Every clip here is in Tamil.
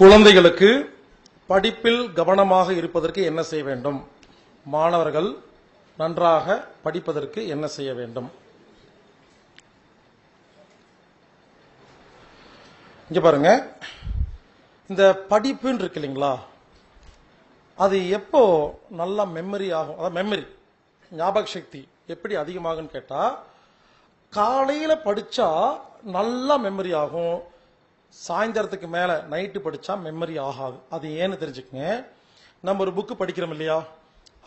குழந்தைகளுக்கு படிப்பில் கவனமாக இருப்பதற்கு என்ன செய்ய வேண்டும்? மாணவர்கள் நன்றாக படிப்பதற்கு என்ன செய்ய வேண்டும்? இங்க பாருங்க. இந்த படிப்புன்னு இருக்கு இல்லைங்களா? அது எப்போ நல்லா மெமரி ஆகும்? அதாவது மெமரி ஞாபக சக்தி எப்படி அதிகமாகும்னு கேட்டா காலையில படிச்சா நல்லா மெமரி ஆகும். சாயந்தரத்துக்கு மேல நைட்டு படிச்சா மெமரி ஆகாது. அது ஏன்னு தெரிஞ்சுக்கங்க. நம்ம ஒரு புக்கு படிக்கிறோம் இல்லையா?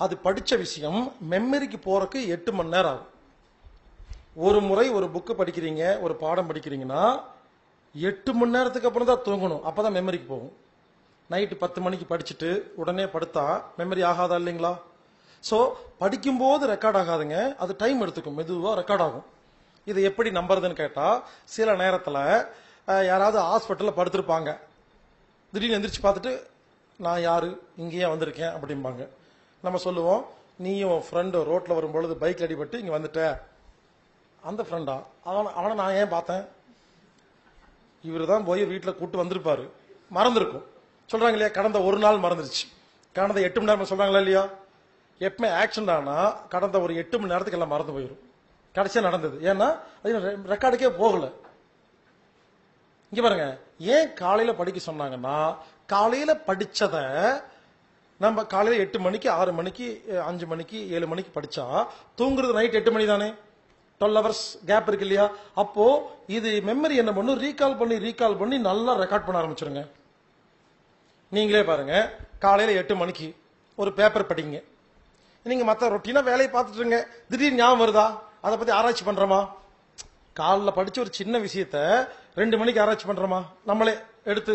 அது படிச்ச விஷயம் மெமரிக்கு போறதுக்கு எட்டு மணி நேரம் ஆகும். ஒரு முறை ஒரு புக்கு படிக்கிறீங்க ஒரு பாடம் படிக்கிறீங்கன்னா எட்டு மணி நேரத்துக்கு அப்புறம் தான் தூங்கணும். அப்பதான் மெமரிக்கு போகும். நைட்டு பத்து மணிக்கு படிச்சுட்டு உடனே படுத்தா மெமரி ஆகாதா இல்லைங்களா? ஸோ படிக்கும்போது ரெக்கார்ட் ஆகாதுங்க. அது டைம் எடுத்துக்கும். மெதுவாக ரெக்கார்ட் ஆகும். இது எப்படி நம்புறதுன்னு கேட்டால் சில நேரத்தில் யாராவது ஹாஸ்பிட்டலில் படுத்திருப்பாங்க. திடீர்னு எந்திரிச்சு பார்த்துட்டு நான் யாரு? இங்கேயே வந்திருக்கேன் அப்படிம்பாங்க. நம்ம சொல்லுவோம் நீயும் ஃப்ரெண்டு ரோட்டில் வரும்பொழுது பைக் அடிபட்டு இங்கே வந்துட்ட. அந்த ஃப்ரெண்டா அவனை அவனை நான் ஏன் பார்த்தேன்? இவர் தான் போய் வீட்டில் கூட்டு வந்திருப்பாரு. மறந்துருக்கும். சொல்கிறாங்க இல்லையா கடந்த ஒரு நாள் மறந்துருச்சு. கடந்த எட்டு மணி நேரம் சொல்கிறாங்களா இல்லையா? எப்பவுமே ஆக்சிடென்ட் ஆனால் கடந்த ஒரு எட்டு மணி நேரத்துக்கு எல்லாம் மறந்து போயிடும் கடைசியாக நடந்தது. ஏன்னா அது ரெக்கார்டுக்கே போகலை. இங்க பாருங்க ஏன் காலையில படிக்க சொன்னாங்கன்னா காலையில படிச்சத நம்ம காலையில எட்டு மணிக்கு ஆறு மணிக்கு அஞ்சு மணிக்கு ஏழு மணிக்கு படிச்சா தூங்குறது நைட் எட்டு மணி தானே? டுவெல் ஹவர்ஸ் கேப் இருக்கு இல்லையா? அப்போ இது மெமரி என்ன பண்ணும் ரீகால் பண்ணி ரீகால் பண்ணி நல்லா ரெக்கார்ட் பண்ண ஆரம்பிச்சிருங்க. நீங்களே பாருங்க காலையில எட்டு மணிக்கு ஒரு பேப்பர் படிங்க. நீங்க மற்ற ரொட்டீனா வேலையை பார்த்துட்டு இருங்க. திடீர்னு ஞாபகம் வருதா? அதை பத்தி ஆராய்ச்சி பண்றோமா? காலில் படிச்ச ஒரு சின்ன விஷயத்த ரெண்டு மணிக்கு ஆராய்ச்சி பண்றோமா? நம்மளே எடுத்து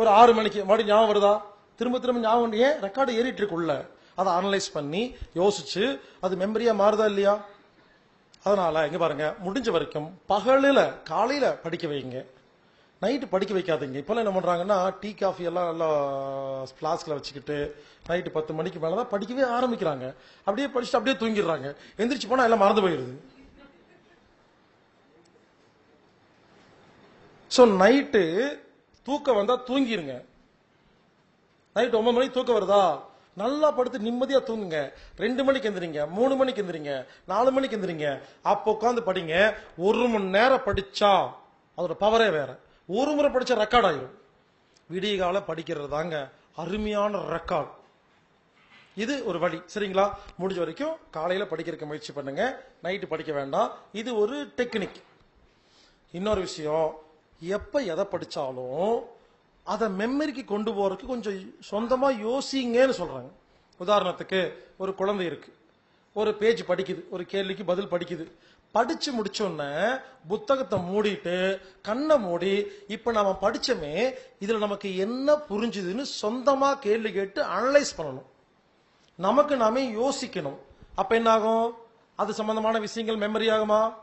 ஒரு ஆறு மணிக்கு மறுபடியும் ஞாபகம் வருதா? திரும்ப திரும்ப ஞாபகம் ஏன் ரெக்கார்டு ஏறிட்டு இருக்குள்ள அதை அனலைஸ் பண்ணி யோசிச்சு அது மெமரியா மாறுதா இல்லையா? அதனால இங்க பாருங்க முடிஞ்ச வரைக்கும் பகலில காலையில படிக்க வைங்க. நைட்டு படிக்க வைக்காதீங்க. இப்போல்லாம் என்ன பண்றாங்கன்னா டீ காஃபி எல்லாம் நல்லா ஃப்ளாஸ்கில் வச்சுக்கிட்டு நைட்டு பத்து மணிக்கு மேலே தான் படிக்கவே ஆரம்பிக்கிறாங்க. அப்படியே படிச்சுட்டு அப்படியே தூங்கிடுறாங்க. எந்திரிச்சு போனால் எல்லாம் மறந்து போயிடுது. ஸோ நைட்டு தூக்கம் வந்தா தூங்கிருங்க. நைட் ஒன்பது மணிக்கு தூக்கம் வருதா? நல்லா படுத்து நிம்மதியா தூங்குங்க. ரெண்டு மணிக்கு எந்திரிங்க மூணு மணிக்கு எந்திரிங்க நாலு மணிக்கு எந்திரிங்க. அப்போ உட்காந்து படிங்க. ஒரு மணி நேரம் படிச்சா அதோட பவரே வேற. ஒரு முறை படிச்சா ரெக்கார்ட் ஆயிரும். விடிய கால படிக்கிறது தாங்க அருமையான ரெக்கார்ட் இது ஒரு வழி. சரிங்களா? முடிஞ்ச வரைக்கும் காலையில படிக்கிறதுக்கு முயற்சி பண்ணுங்க. நைட்டு படிக்க வேண்டாம். இது ஒரு டெக்னிக் இன்னொரு விஷயம். எப்ப எதை படிச்சாலும் அதை மெமரிக்கு கொண்டு போறதுக்கு கொஞ்சம் சொந்தமா யோசிங்கன்னு சொல்றாங்க. உதாரணத்துக்கு ஒரு குழந்தை இருக்கு. ஒரு பேஜ் படிக்குது. ஒரு கேள்விக்கு பதில் படிக்குது. படிச்சு முடிச்சோன்ன புத்தகத்தை மூடிட்டு கண்ணை மூடி இப்ப நாம படிச்சோமே இதுல நமக்கு என்ன புரிஞ்சுதுன்னு சொந்தமா கேள்வி கேட்டு அனலைஸ் பண்ணணும். நமக்கு நாமே யோசிக்கணும். அப்ப என்ன ஆகும் அது சம்பந்தமான விஷயங்கள் மெமரி ஆகுமா?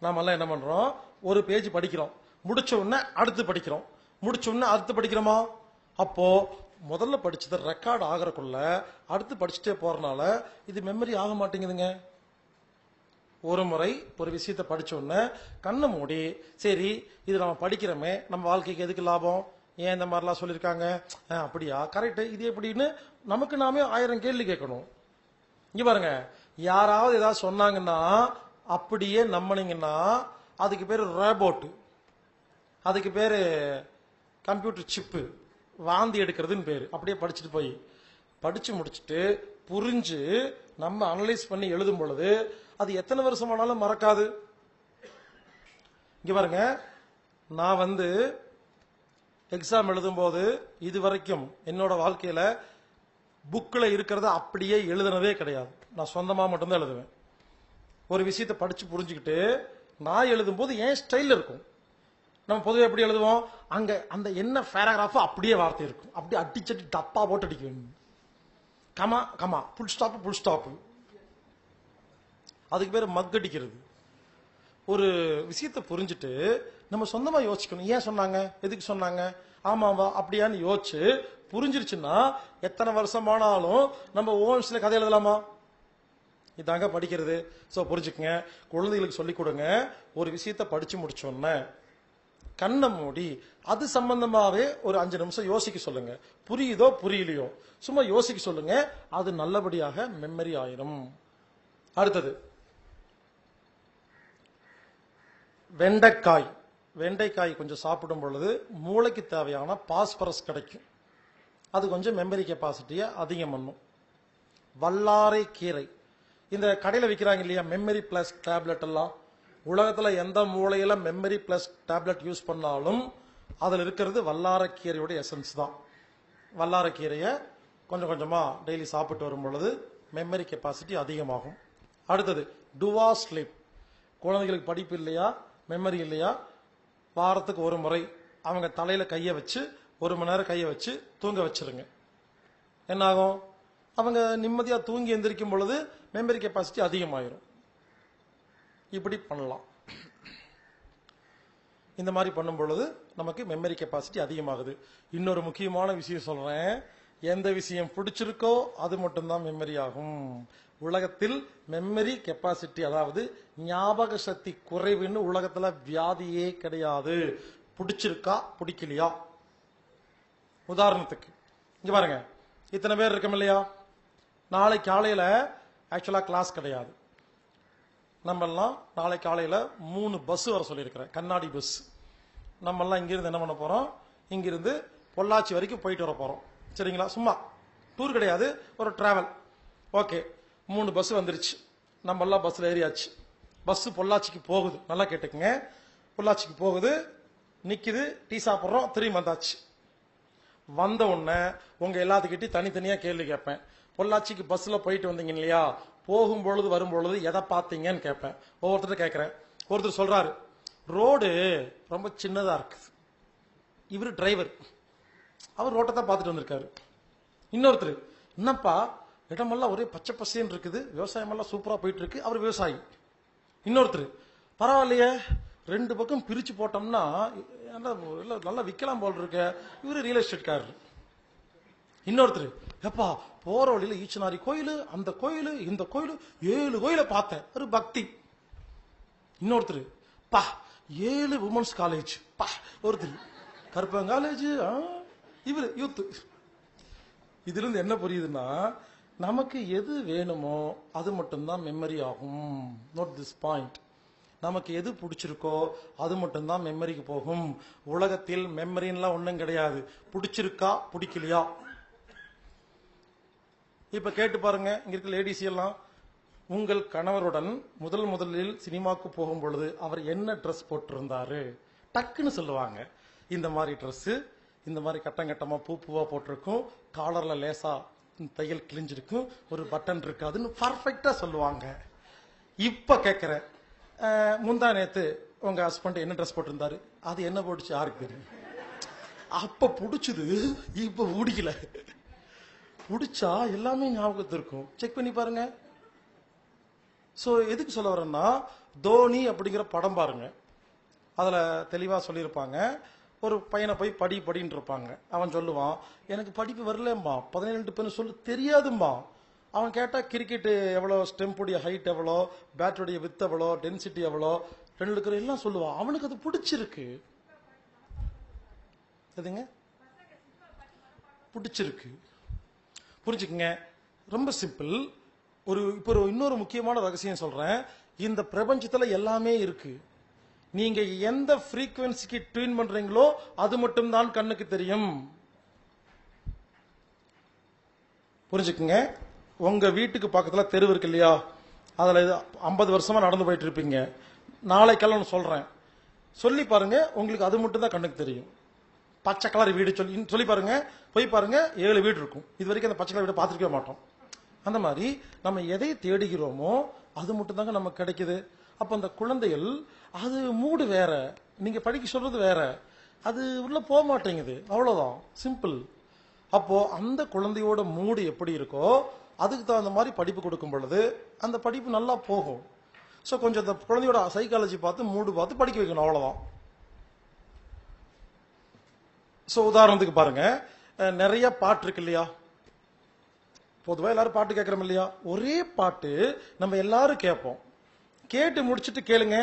நாமெல்லாம் என்ன பண்றோம்? ஒரு பேஜ் படிக்கிறோம். முடிச்ச உடனே அடுத்து படிக்கிறோம். முடிச்ச உடனே அடுத்து படிக்கிறோமா? அப்போ முதல்ல படிச்சது ரெக்கார்ட் ஆகிறக்குள்ள அடுத்து படிச்சுட்டே போறனால இது மெமரி ஆக மாட்டேங்குதுங்க. ஒரு முறை ஒரு விஷயத்தை படிச்ச உடனே கண்ணை மூடி சரி இது நம்ம படிக்கிறோமே நம்ம வாழ்க்கைக்கு எதுக்கு லாபம்? ஏன் இந்த மாதிரிலாம் சொல்லியிருக்காங்க ஆ, அப்படியா? கரெக்ட் இது எப்படின்னு நமக்கு நாமே ஆயிரம் கேள்வி கேட்கணும். இங்க பாருங்க. யாராவது ஏதாவது சொன்னாங்கன்னா அப்படியே நம்பினீங்கன்னா அதுக்கு பேர் ரோபோட் அதுக்கு பேர் கம்ப்யூட்டர் சிப்பு வாந்தி எடுக்கிறதுன்னு பேர். அப்படியே படிச்சுட்டு போய். படிச்சு முடிச்சுட்டு புரிஞ்சு நம்ம அனலைஸ் பண்ணி எழுதும் பொழுது அது எத்தனை வருஷம் ஆனாலும் மறக்காது. இங்க பாருங்க. நான் வந்து எக்ஸாம் எழுதும்போது இது வரைக்கும் என்னோட வாழ்க்கையில புக்கில் இருக்கிறத அப்படியே எழுதுனதே கிடையாது. நான் சொந்தமாக மட்டும்தான் எழுதுவேன். ஒரு விஷயத்தை படிச்சு புரிஞ்சுக்கிட்டு நான் எழுதும்போது என் ஸ்டைல் இருக்கும். நம்ம பொதுவாக எப்படி எழுதுவோம்? அங்க அந்த என்ன பேராகிராஃபோ அப்படியே வார்த்தை இருக்கும். அப்படியே அடிச்சடி டப்பா போட்டு அடிக்க comma comma full stop full stop அதுக்கு பேர் மக் அடிக்கிறது. ஒரு விஷயத்தை புரிஞ்சுட்டு நம்ம சொந்தமா யோசிக்கணும். ஏன் சொன்னாங்க? எதுக்கு சொன்னாங்க? ஆமாவா அப்படியான்னு யோசிச்சு புரிஞ்சிருச்சுன்னா எத்தனை வருஷமானாலும் நம்ம ஓன்ஸ்ல கதை எழுதலாமா? இதாங்க படிக்கிறது. ஸோ புரிஞ்சுக்கங்க. குழந்தைகளுக்கு சொல்லிக் கொடுங்க. ஒரு விஷயத்த படிச்சு முடிச்ச கண்ணை மூடி அது சம்பந்தமாவே ஒரு அஞ்சு நிமிஷம் யோசிக்க சொல்லுங்க. புரியுதோ புரியலையோ? சும்மா யோசிக்க சொல்லுங்க. அது நல்லபடியாக மெமரி ஆயிரும். அடுத்தது. வெண்டைக்காய். வெண்டைக்காய் கொஞ்சம் சாப்பிடும் பொழுது மூளைக்கு தேவையான பாஸ்பரஸ் கிடைக்கும். அது கொஞ்சம் மெமரி கெப்பாசிட்டியை அதிகம் பண்ணும். வல்லாரை கீரை. இந்த கடையில் விற்கிறாங்க இல்லையா? மெமரி பிளஸ் டேப்லெட் எல்லாம். உலகத்துல எந்த மூலையில மெமரி பிளஸ் டேப்லெட் யூஸ் பண்ணாலும் அதில் இருக்கிறது வல்லாரக்கீரையோட எசன்ஸ் தான். வல்லாரக்கீரையை கொஞ்சம் கொஞ்சமா டெய்லி சாப்பிட்டு வரும் பொழுது மெமரி கெப்பாசிட்டி அதிகமாகும். அடுத்தது டுவா ஸ்லீப் குழந்தைகளுக்கு படிப்பு இல்லையா மெமரி இல்லையா வாரத்துக்கு ஒரு முறை அவங்க தலையில கையை வச்சு ஒரு மணி நேரம் கையை வச்சு தூங்க வச்சிருங்க. என்னாகும் அவங்க நிம்மதியா தூங்கி எந்திரிக்கும் பொழுது மெமரி கெப்பாசிட்டி அதிகமாயிரும். இப்படி பண்ணலாம். இந்த மாதிரி பண்ணும் பொழுது நமக்கு மெமரி கெப்பாசிட்டி அதிகமாகுது. இன்னொரு முக்கியமான விஷயம் சொல்றேன். எந்த விஷயம் பிடிச்சிருக்கோ அது மட்டும்தான் மெமரி ஆகும். உலகத்தில் மெமரி கெப்பாசிட்டி அதாவது ஞாபக சக்தி குறைவுன்னு உலகத்துல வியாதியே கிடையாது. பிடிச்சிருக்கா பிடிக்கலையா? உதாரணத்துக்கு இங்க பாருங்க. இத்தனை பேர் இருக்கோம் இல்லையா? நாளை காலையில ஆக்சுவலா கிளாஸ் கிடையாது. நம்மெல்லாம் நாளை காலையில் மூணு பஸ் வர சொல்லியிருக்கிறேன். கண்ணாடி பஸ் நம்மெல்லாம் இங்கிருந்து என்ன பண்ண போகிறோம் இங்கிருந்து பொள்ளாச்சி வரைக்கும் போயிட்டு வர போகிறோம் சரிங்களா? சும்மா. டூர் கிடையாது. ஒரு ட்ராவல் ஓகே மூணு பஸ் வந்துருச்சு. நம்மெல்லாம் பஸ்ஸில் ஏறியாச்சு. பஸ்ஸு பொள்ளாச்சிக்கு போகுது. நல்லா கேட்டுக்குங்க. பொள்ளாச்சிக்கு போகுது. நிற்கிது டீ சாப்பிட்றோம். திரும்பி வந்தாச்சு. வந்த உடனே உங்கள் எல்லாத்துக்கிட்டையும் தனித்தனியாக கேள்வி கேட்பேன். பொள்ளாச்சிக்கு பஸ்ல போயிட்டு வந்தீங்க இல்லையா? போகும் பொழுது வரும் பொழுது எதை பார்த்தீங்கன்னு கேட்பேன். ஒவ்வொருத்தர் கேட்கிறேன். ஒருத்தர் சொல்றாரு ரோடு ரொம்ப சின்னதா இருக்கு இவர் டிரைவர் அவர் ரோட்டை தான் பார்த்துட்டு வந்திருக்காரு. இன்னொருத்தர் என்னப்பா இடமெல்லாம் ஒரே பச்சை பசேன்னு இருக்குது. விவசாயமெல்லாம் சூப்பராக போயிட்டு இருக்கு. அவர் விவசாயி. இன்னொருத்தர் பரவாயில்லையே ரெண்டு பக்கம் பிரிச்சு போட்டோம்னா நல்லா நல்லா- விற்கலாம் போல் இருக்க. இவரு ரியல் எஸ்டேட்காரர் இன்னொருத்தர் எப்பா போற வழியில ஈச்சனாரி கோயில் அந்த கோயில் இந்த கோயில் ஏழு கோயிலை பார்த்தேன். ஒரு பக்தி. இன்னொருத்தர் பா ஏழு உமன்ஸ் காலேஜ் பா. ஒருத்தர் கருப்பன் காலேஜ் இவரு யூத் இதுல இருந்து என்ன புரியுதுன்னா நமக்கு எது வேணுமோ அது மட்டும்தான் மெமரி ஆகும். நோட் திஸ் பாயிண்ட் நமக்கு எது பிடிச்சிருக்கோ அது மட்டும்தான் மெமரிக்கு போகும். உலகத்தில் மெமரின்லாம் ஒன்றும் கிடையாது. பிடிச்சிருக்கா பிடிக்கலையா? இப்ப கேட்டு பாருங்க இங்க இருக்க லேடிஸ் எல்லாம் உங்கள் கணவருடன் முதல் முதலில் சினிமாக்கு போகும் பொழுது அவர் என்ன ட்ரெஸ் போட்டிருந்தாரு? டக்குன்னு சொல்லுவாங்க. இந்த மாதிரி ட்ரெஸ் இந்த மாதிரி கட்டம் கட்டமா பூ பூவா போட்டிருக்கும் காலர்ல லேசா தையல் கிழிஞ்சிருக்கும் ஒரு பட்டன் இருக்காதுன்னு பர்ஃபெக்டா சொல்லுவாங்க. இப்ப கேக்குறேன். முந்தா நேத்து உங்க ஹஸ்பண்ட் என்ன ட்ரெஸ் போட்டிருந்தாரு? அது என்ன போட்டுச்சு? யாருக்கு தெரியும்? அப்ப புடிச்சது இப்ப பிடிக்கல பிடிச்சா எல்லாமே ஞாபகத்து இருக்கும். செக் பண்ணி பாருங்க. ஸோ எதுக்கு சொல்ல வரேன்னா தோனி அப்படிங்கிற படம் பாருங்க. அதில் தெளிவாக சொல்லியிருப்பாங்க. ஒரு பையனை போய் படி படின்னு இருப்பாங்க. அவன் சொல்லுவான் எனக்கு படிப்பு வரலம்மா. பதினேழு பேர் சொல்லு. தெரியாதும்மா. அவன் கேட்டால் கிரிக்கெட்டு எவ்வளோ? ஸ்டெம்புடைய ஹைட் எவ்வளோ? பேட்டுடைய வித் எவ்வளோ? டென்சிட்டி எவ்வளோ? ரெண்டு இருக்கிற எல்லாம் சொல்லுவான். அவனுக்கு அது பிடிச்சிருக்கு. எதுங்க? பிடிச்சிருக்கு. புரிஞ்சுக்குங்க. ரொம்ப சிம்பிள். ஒரு இப்போ ஒரு இன்னொரு முக்கியமான ரகசியம் சொல்றேன். இந்த பிரபஞ்சத்துல எல்லாமே இருக்கு. நீங்க எந்த ஃப்ரீக்வன்சிக்கு ட்யூன் பண்றீங்களோ அது மட்டும்தான் கண்ணுக்கு தெரியும். புரிஞ்சுக்குங்க. உங்க வீட்டுக்கு பக்கத்துல தெருவு இருக்கு இல்லையா? அதுல ஐம்பது வருஷமா நடந்து போயிட்டு இருப்பீங்க. நாளைக்கெல்லாம் சொல்றேன். சொல்லி பாருங்க உங்களுக்கு அது மட்டும் தான் கண்ணுக்கு தெரியும். பச்சை கலர் வீடு சொல்லி சொல்லி பாருங்க போய் பாருங்க ஏழு வீடு இருக்கும். இது வரைக்கும் அந்த பச்சை கலர் வீடு பார்த்துருக்கவே மாட்டோம். அந்த மாதிரி நம்ம எதை தேடுகிறோமோ அது மட்டும் தாங்க நமக்கு கிடைக்குது. அப்ப அந்த குழந்தைகள் அது மூடு வேற. நீங்க படிக்க சொல்றது வேற. அது உள்ள போக மாட்டேங்குது. அவ்வளவுதான். சிம்பிள் அப்போ அந்த குழந்தையோட மூடு எப்படி இருக்கோ அதுக்கு தகுந்த மாதிரி படிப்பு கொடுக்கும் பொழுது அந்த படிப்பு நல்லா போகும். ஸோ கொஞ்சம் அந்த குழந்தையோட சைக்காலஜி பார்த்து மூடு பார்த்து படிக்க வைக்கணும். அவ்வளவுதான். ஸோ உதாரணத்துக்கு பாருங்க. நிறைய பாட்டு இருக்கு இல்லையா? பொதுவாக எல்லாரும் பாட்டு கேட்கறோம் இல்லையா? ஒரே பாட்டு நம்ம எல்லாரும் கேட்போம். கேட்டு முடிச்சுட்டு கேளுங்க.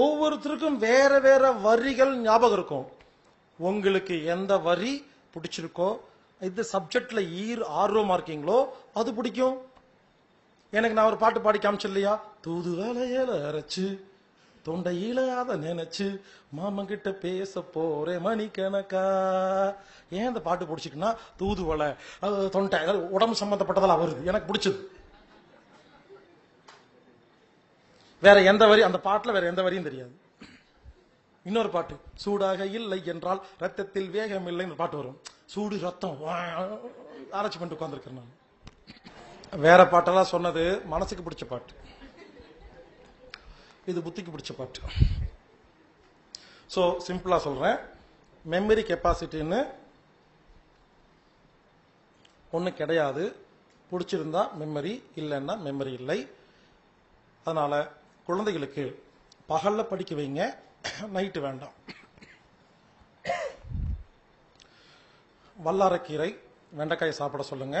ஒவ்வொருத்தருக்கும் வேற வேற வரிகள் ஞாபகம் இருக்கும். உங்களுக்கு எந்த வரி பிடிச்சிருக்கோ இந்த சப்ஜெக்ட்ல ஈர் ஆர்வமா இருக்கீங்களோ அது பிடிக்கும். எனக்கு நான் ஒரு பாட்டு பாடி காமிச்சு இல்லையா? தூது வேலையில அரைச்சு. தொண்டை அத நினைச்சு மாமன் கிட்ட பேச போறேன் மணிக்கணக்கா. ஏன் இந்த பாட்டு பிடிச்சிக்குன்னா தூதுவலை அது தொண்டை உடம்பு சம்பந்தப்பட்டதெல்லாம் வருது. எனக்கு பிடிச்சது. வேற எந்த வரி அந்த பாட்டுல வேற எந்த வரியும் தெரியாது. இன்னொரு பாட்டு சூடாக இல்லை என்றால் ரத்தத்தில் வேகம் இல்லைன்னு பாட்டு வரும். சூடு ரத்தம் வா, ஆராய்ச்சி பண்ணிட்டு உட்காந்துருக்கேன் நான். வேற பாட்டெல்லாம் சொன்னது மனசுக்கு பிடிச்ச பாட்டு. இது புத்திக்கு பிடிச்ச பாட்டு. ஸோ சிம்பிளா சொல்றேன். மெமரி கெப்பாசிட்டின்னு ஒன்று கிடையாது. பிடிச்சிருந்தா மெமரி இல்லைன்னா மெமரி இல்லை. அதனால குழந்தைகளுக்கு பகல்ல படிக்க வைங்க நைட்டு வேண்டாம். வல்லாரக்கீரை வெண்டைக்காய் சாப்பிட சொல்லுங்க.